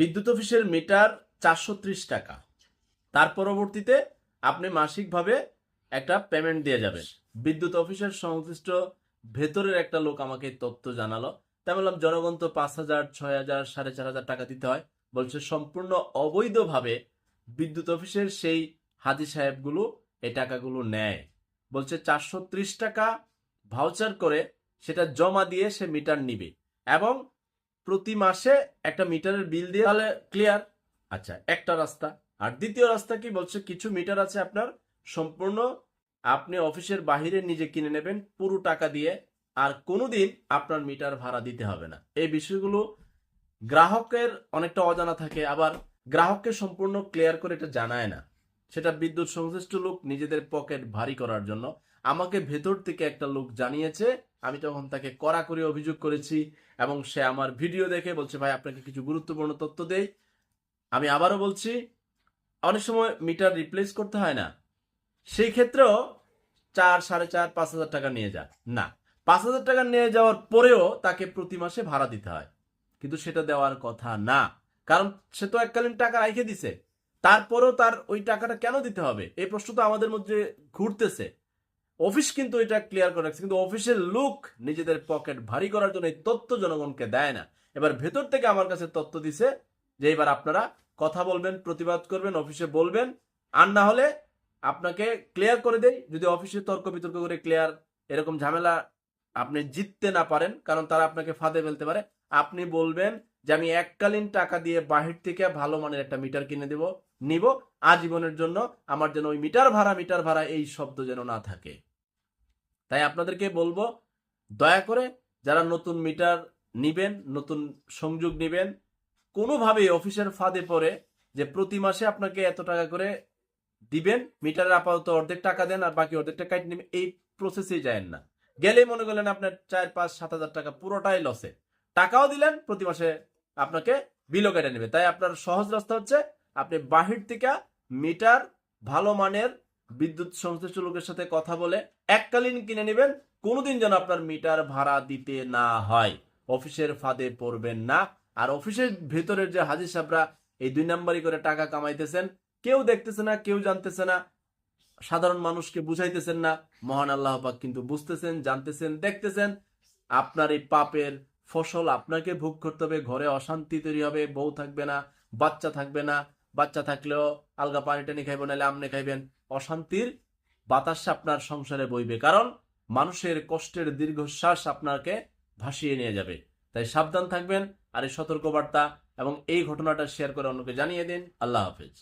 বিদ্যুৎ অফিসের মিটার চারশো ত্রিশ টাকা। তার পরবর্তীতে আপনি মাসিকভাবে একটা পেমেন্ট দিয়ে যাবেন। বিদ্যুৎ অফিসের সংশ্লিষ্ট ভেতরের একটা লোক আমাকে তথ্য জানালো। তাই বললাম, জনগণ তো পাঁচ হাজার, ছয় হাজার, সাড়ে চার হাজার টাকা দিতে হয়। বলছে, সম্পূর্ণ অবৈধভাবে বিদ্যুৎ অফিসের সেই হাজি সাহেবগুলো এই টাকাগুলো নেয়। বলছে, চারশো ত্রিশ টাকা ভাউচার করে সেটা জমা দিয়ে সে মিটার নিবে এবং প্রতি মাসে একটা মিটারের বিল দিয়ে তাহলে ক্লিয়ার আচ্ছা একটা রাস্তা। আর দ্বিতীয় রাস্তা কি বলছে? কিছু মিটার আছে আপনার, সম্পূর্ণ আপনি অফিসের বাহিরে নিজে কিনে নেবেন পুরো টাকা দিয়ে। আর কোনোদিন আপনার মিটার ভাড়া দিতে হবে না। এই বিষয়গুলো গ্রাহকের অনেকটা অজানা থাকে, আবার গ্রাহককে সম্পূর্ণ ক্লিয়ার করে এটা জানায় না। সেটা বিদ্যুৎ সংশ্লিষ্ট লোক নিজেদের পকেট ভারী করার জন্য। আমাকে ভেতর থেকে একটা লোক জানিয়েছে, আমি তখন তাকে কড়াকড়ি অভিযোগ করেছি এবং সে আমার ভিডিও দেখে বলছে, ভাই, আপনাকে কিছু গুরুত্বপূর্ণ তথ্য দেই। আমি আবারও বলছি, অনেক সময় মিটার রিপ্লেস করতে হয় না। সেই ক্ষেত্রেও চার, সাড়ে চার, পাঁচ হাজার টাকা নিয়ে যান না, পাঁচ হাজার টাকা নিয়ে যাওয়ার পরেও তাকে প্রতি মাসে ভাড়া দিতে হয়। কিন্তু সেটা দেওয়ার কথা না। কারণ সে তো এককালীন টাকা রেখে দিছে। তারপরেও তার ওই টাকাটা কেন দিতে হবে? এই প্রশ্ন তো আমাদের মধ্যে ঘুরতেছে। অফিস কিন্তু এটা ক্লিয়ার করে রাখছে, কিন্তু অফিসের লোক নিজেদের পকেট ভারী করার জন্য এই তথ্য জনগণকে দেয় না। এবার ভেতর থেকে আমার কাছে তথ্য দিছে যে এবার আপনারা কথা বলবেন, প্রতিবাদ করবেন, অফিসে বলবেন, আর না হলে আপনাকে ক্লিয়ার করে দেয় যদি অফিসে তর্ক বিতর্ক করে ক্লিয়ার এরকম ঝামেলা আপনি জিততে না পারেন, কারণ তারা আপনাকে ফাঁদে ফেলতে পারে, আপনি বলবেন যে আমি এককালীন টাকা দিয়ে বাহির থেকে ভালো মানের একটা মিটার কিনে দেব নিব। আজীবনের জন্য আমার যেন ওই মিটার ভাড়া মিটার ভাড়া এই শব্দ যেন না থাকে। তাই আপনাদেরকে বলব, দয়া করে যারা নতুন মিটার নিবেন, নতুন সংযোগ নিবেন, কোনোভাবেই অফিসের ফাঁদে পড়ে যে প্রতি মাসে আপনাকে এত টাকা করে দিবেন, মিটারের আপাতত অর্ধেক টাকা দেন আর বাকি অর্ধেক টাকা নেবেন, এই প্রসেসেই যায় না। গেলেই মনে করলেন আপনার চার, পাঁচ, সাত হাজার টাকা পুরোটাই লসে টাকাও দিলেন, প্রতি মাসে আপনাকে বিলও কেটে নেবে। তাই আপনার সহজ রাস্তা হচ্ছে আপনি বাহির থেকে মিটার, ভালো মানের বিদ্যুৎ সংশ্লিষ্ট লোকের সাথে কথা বলে এককালীন কিনে নেবেন। কোনোদিন যেন আপনার মিটার ভাড়া দিতে না হয়। অফিসের ফাঁদে পড়বেন না। আর অফিসের ভেতরের যে হাজির সাহেবরা, এই দুই নাম্বারই করে টাকা কামাইতেছেন। কেউ দেখতেছে না, কেউ জানতেছে না। সাধারণ মানুষকে বুঝাইতেছেন না। মহান আল্লাহ পাক কিন্তু বুঝতেছেন, জানতেছেন, দেখতেছেন। আপনার এই পাপের ফসল আপনাকে ভোগ করতে হবে। ঘরে অশান্তি তৈরি হবে, বউ থাকবে না, বাচ্চা থাকবে না। বাচ্চা থাকলেও আলগা পানি টানি খাইবেন নাহলে আমনে খাইবেন। অশান্তির বাতাস আপনার সংসারে বইবে, কারণ মানুষের কষ্টের দীর্ঘশ্বাস আপনাকে ভাসিয়ে নিয়ে যাবে। তাই সাবধান থাকবেন আর এই সতর্কবার্তা এবং এই ঘটনাটা শেয়ার করে অন্যকে জানিয়ে দিন। আল্লাহ হাফেজ।